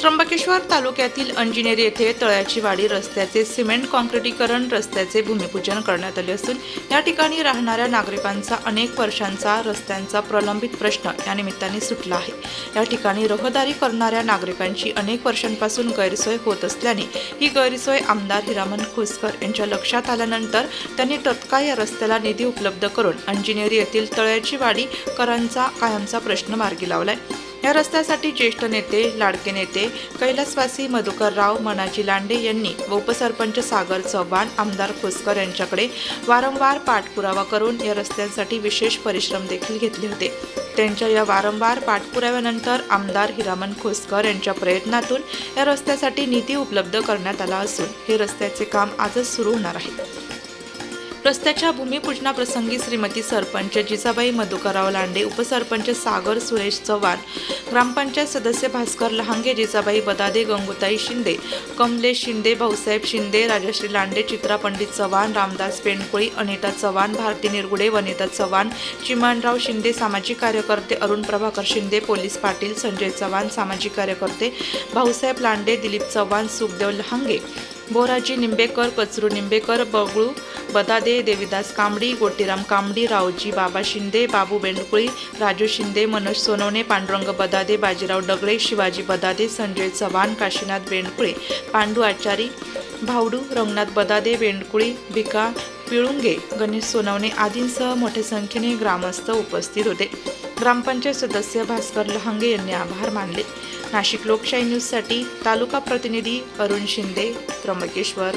त्र्यंबकेश्वर तालुक्यातील अंजिनेरी येथे तळ्याची वाडी रस्त्याचे सिमेंट कॉन्क्रिटीकरण रस्त्याचे भूमिपूजन करण्यात आले असून या ठिकाणी राहणाऱ्या नागरिकांचा अनेक वर्षांचा रस्त्यांचा प्रलंबित प्रश्न या निमित्ताने सुटला आहे. या ठिकाणी रहदारी करणाऱ्या नागरिकांची अनेक वर्षांपासून गैरसोय होत असल्याने ही गैरसोय आमदार हिरामन खुसकर यांच्या लक्षात आल्यानंतर त्यांनी तत्काळ या रस्त्याला निधी उपलब्ध करून अंजिनेरी येथील तळ्याची वाडी करांचा कायमचा प्रश्न मार्गी लावलाय. या रस्त्यासाठी ज्येष्ठ नेते लाडके नेते कैलासवासी मधुकरराव मनाजी लांडे यांनी व उपसरपंच सागर चव्हाण आमदार खोसकर यांच्याकडे वारंवार पाठपुरावा करून या रस्त्यांसाठी विशेष परिश्रम देखील घेतले होते. त्यांच्या या वारंवार पाठपुराव्यानंतर आमदार हिरामन खोसकर यांच्या प्रयत्नातून या रस्त्यासाठी निधी उपलब्ध करण्यात आला असून हे रस्त्याचे काम आजच सुरू होणार आहे. रस्त्याच्या भूमिपूजनाप्रसंगी श्रीमती सरपंच जिजाबाई मधुकरराव लांडे उपसरपंच सागर सुरेश चव्हाण ग्रामपंचायत सदस्य भास्कर लहांगे जिजाबाई बदादे गंगुताई शिंदे कमलेश शिंदे भाऊसाहेब शिंदे राजश्री लांडे चित्रा पंडित चव्हाण रामदास पेंडकुळी अनिता चव्हाण भारती निरगुडे वनिता चव्हाण चिमानराव शिंदे सामाजिक कार्यकर्ते अरुण प्रभाकर शिंदे पोलीस पाटील संजय चव्हाण सामाजिक कार्यकर्ते भाऊसाहेब लांडे दिलीप चव्हाण सुखदेव लहांगे बोराजी निंबेकर कचरू निंबेकर बगळू बदादे देविदास कांबडी गोटीराम कांबडी रावजी बाबा शिंदे बाबू बेंडकुळी राजू शिंदे मनोज सोनवणे पांडुरंग बदादे बाजीराव डगळे शिवाजी बदादे संजय चव्हाण काशीनाथ बेंडकुळे पांडू आचारी भावडू रंगनाथ बदादे बेंडकुळी भिका पिळुंगे गणेश सोनवणे आदींसह मोठ्या संख्येने ग्रामस्थ उपस्थित होते. ग्रामपंचायत सदस्य भास्कर लहांगे यांनी आभार मानले. नाशिक लोकशाही न्यूजसाठी तालुका प्रतिनिधी अरुण शिंदे त्र्यंबकेश्वर.